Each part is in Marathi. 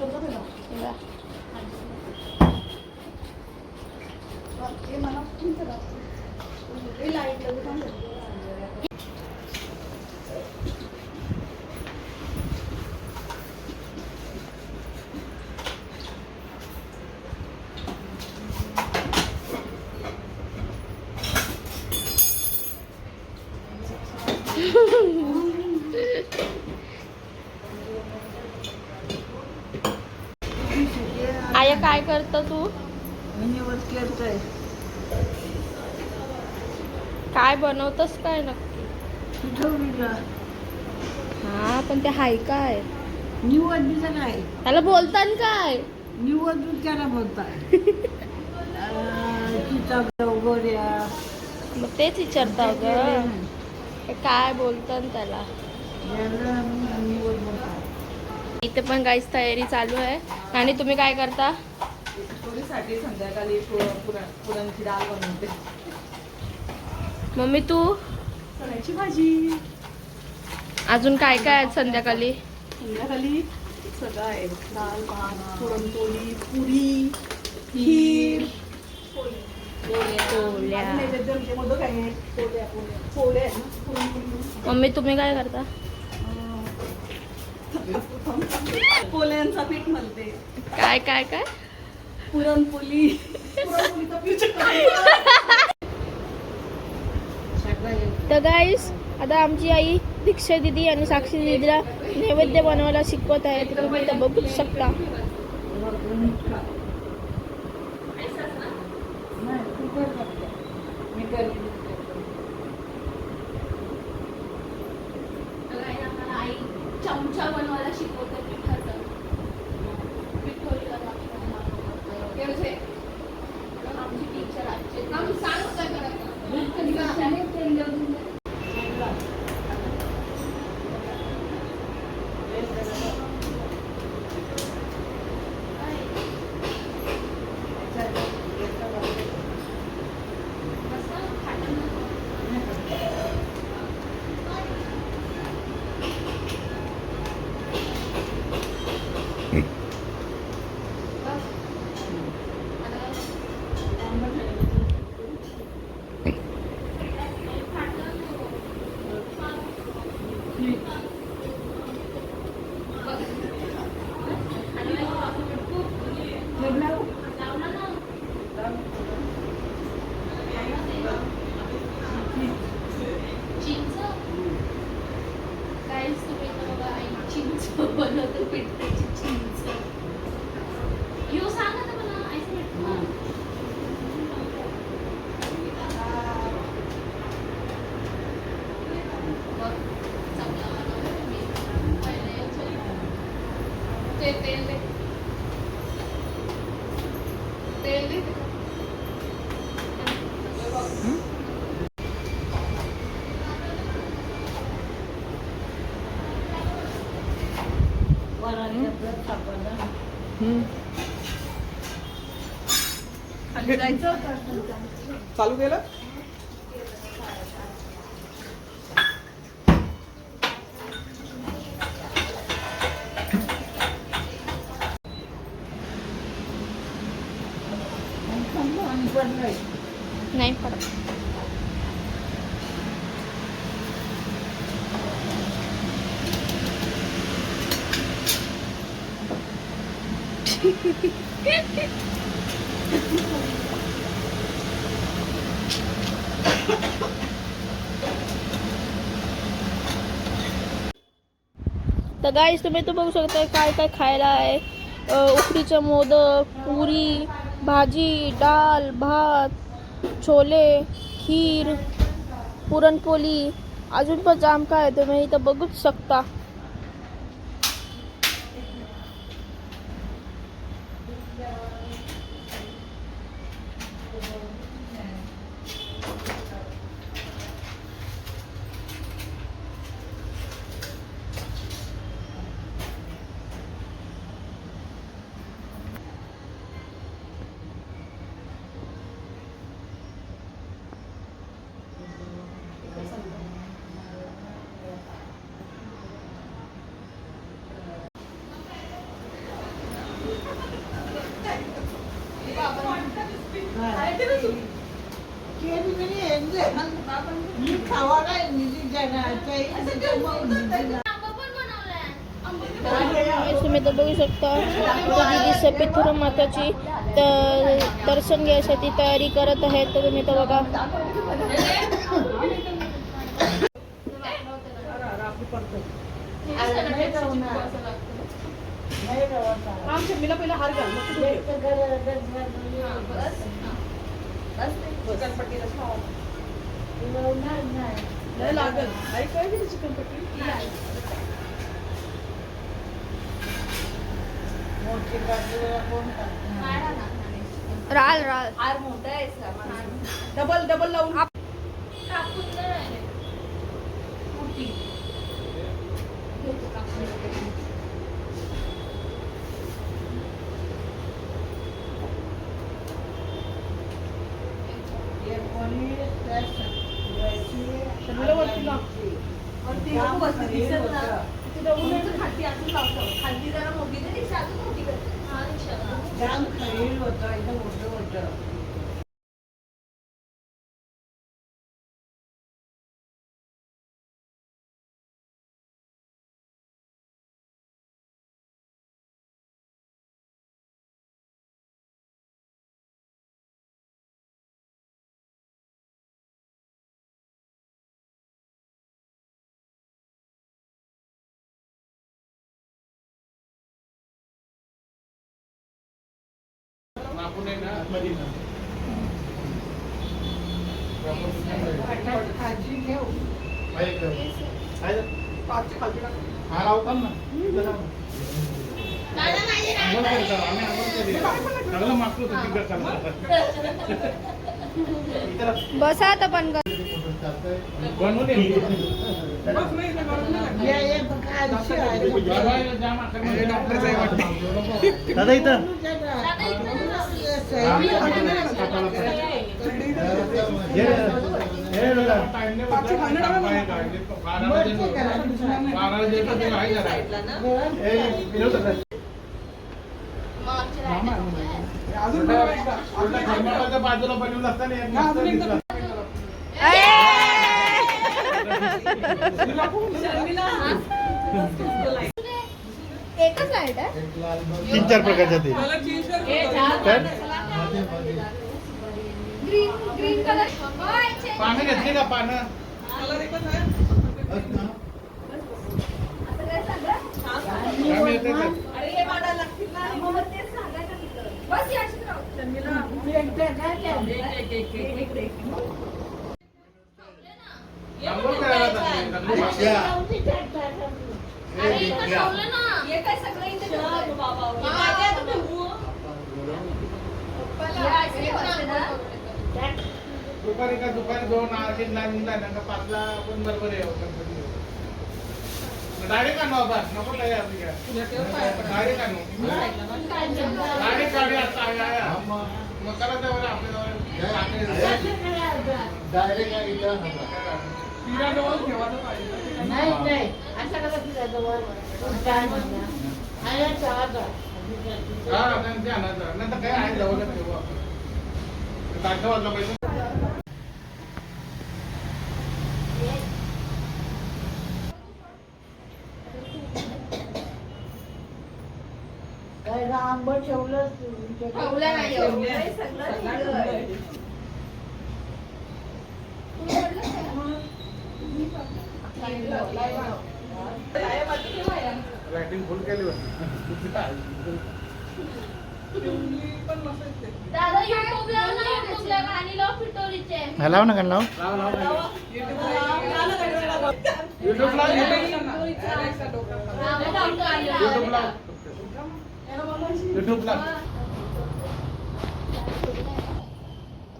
这个？明白。काय करतं तू? करतोय. काय बनवतस काय नक्की? हा पण ते हाय काय? निवड दिसत काय त्याला बोलतान काय? निवड त्याला गोऱ्या मग तेच विचारता ग काय बोलतात त्याला? इथे पण काहीच तयारी चालू आहे. आणि तुम्ही काय करता? पोळीसाठी संध्याकाळी पुरण पुरण- पुरणची डाळ बनवते. मम्मी तू? चण्याची भाजी. अजून काय काय आहे संध्याकाळी? संध्याकाळी सगळं आहे. डाळ भात पुरणपोळी पुरी खीर. पोळ्या. मम्मी तुम्ही काय करता? पोळ्यांचा पीठ म्हणते काय काय काय? पीठ तर गाईस आता आमची आई दीक्षा दिदी आणि साक्षी दिदीला नैवेद्य बनवायला शिकवत आहे. तुम्ही इथं बघू शकता. मी करते आई चमचा बनवायला शिकवते पिठाचा आमची टीचर आमची सांग काय चिंच काहीच तुम्ही इथं बघा आई चिंच बनवते पिठाची चिंच यो सांगा ना मला आईचं भेटतं बघ, चांगला बनवला मी. पहिले याचं- ते तेल दे. तेल दे चालू केलं? नाही पडत तर गाईस तुम्ही तर बघू शकता काय काय खायला आहे. उकडीचं मोदक पुरी भाजी डाळ भात छोले खीर पुरणपोळी. अजून पण जाम काय आहे तुम्ही इथं बघूच शकता Guys, तुम्ही तर बघू शकता सपिथुर माताची तर दर्शन घ्यायसाठी तयारी करत आहेत. तर तुम्ही तर बघा. आमच्या मीला पहिला हार घाल मग तू ठेव. चिकनपट्टीला खाऊ. नाही लागल आई काय केली चिकनपट्टी राल राल डबल डबल लावून. शर्मिला वरती बसू, दिसत खाजी घेऊ. पण इथं इथं हे हे. दादा पाचशे खाली टाका. साईडला ना हे विनोद दादा एकदा. बाजूला बनवलं असताना हा, तीन चार प्रकारच्या ते? ग्रीन ग्रीन कलर पानं घेतली का पानं कलर एकच आहे. आम्ही येते तर. अरे हे वाढायला लागतील ना. बस याशीच राहू. शर्मिला. एक, एक, एक, एक, एक, एक. अंघोळ करायला जाते. अंघोळ या. अरे हे इथं घ्या. ठेवलं ना हे काय सगळं इथं ठेवलंय. माझ्या इथं ठेवू. पप्पाला आईस्क्रीम आणलं. दुपारी का दुपारी दोन आधी लागला नका पाचला आपण बरोबर येऊ गणपती डायरेक्ट आणू आपण नको तुला. डायरेक्ट डायरेक्ट गाडी आता. मग करा त्यावर आपल्याजवळ तिघाजवळ ठेवायला पाहिजे. नाही नाही. असं कसं फिरायचं वर काय म्हणणार आणि चहाचा त्यांचे आणायचं नंतर काय आहे जवळच ठेवू आपण. तारखा वाजला पाहिजे काय आंबट ठेवलं ठेवलं नाही. सगळं ठेवलं लाईटिंग फुल केली होती. लाव ना लाव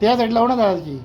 त्या साईड लाव ना दादाची.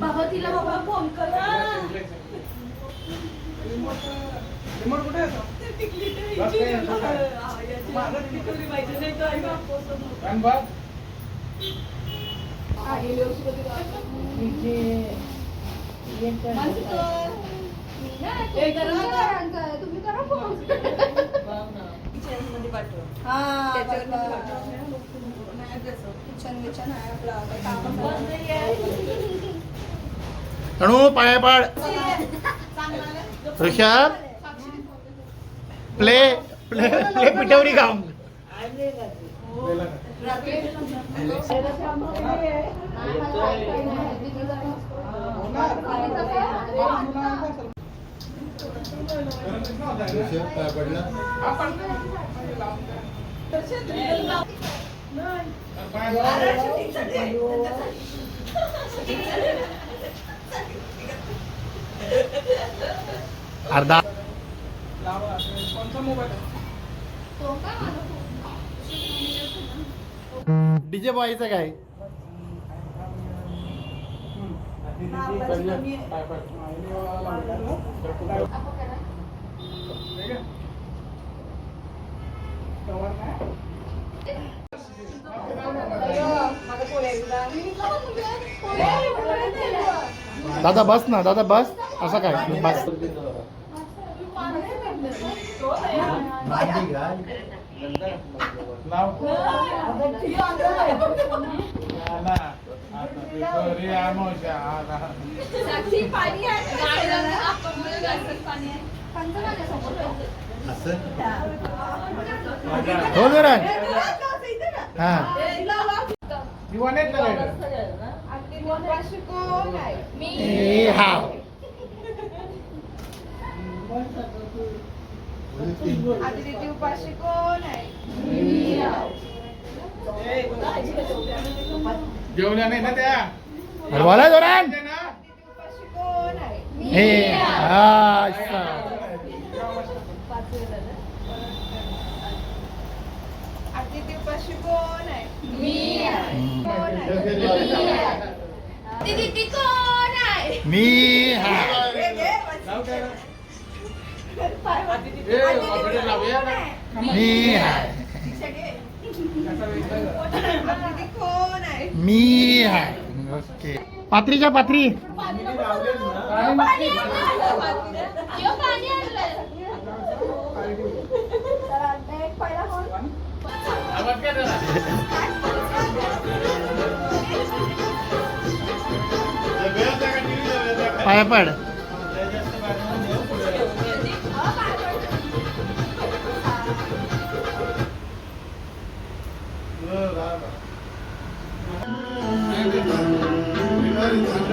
बाबा तिला बाबा फोन कर रिमोट कुठे आहे तो? बस काय आहे, बस काय? माझं टिकवली पाहिजे नाही तर आई बाप. आणि बघ हे करा ना. तुम्ही करा फोन किचनमध्ये पाठव. हा. किचन विचन आहे आपलं पाया पाड. ऋषभ? प्ले प्ले प्ले पिठवरी काम अर्धा. डीजे बॉयचं काय? दादा बस ना दादा बस. असं काय? बस. साक्षी पाणी आहे. हो जरा. हा. जेवल्या नाही? ना त्या? बोला जोरान हे हा अच्छा. अतिथी उपाशी कोण आहे हम्म. कोण आहे मी. मी आहे मी हा ओके पात्रीच्या पात्री. पाया Jadi,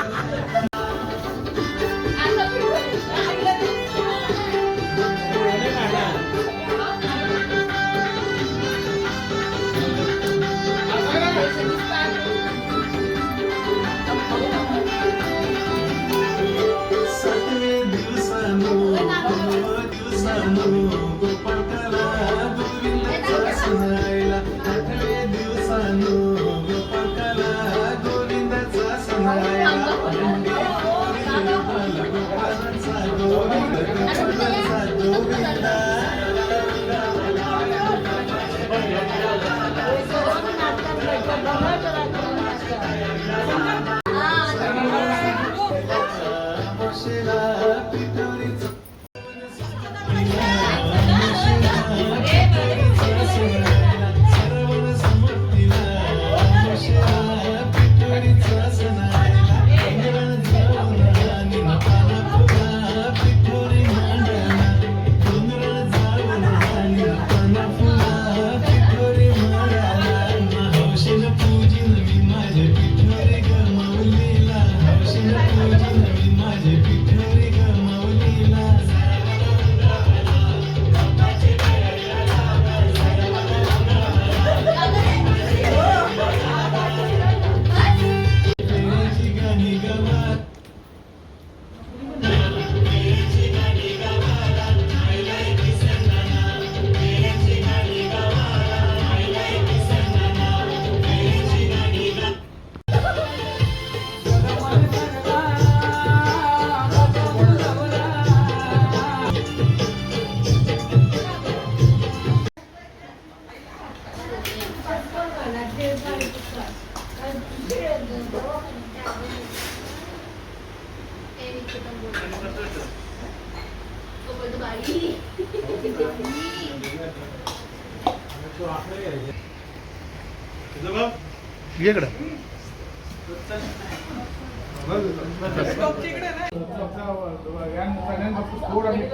माझे पिठोरी यानं सगळ्यांना थोडं mix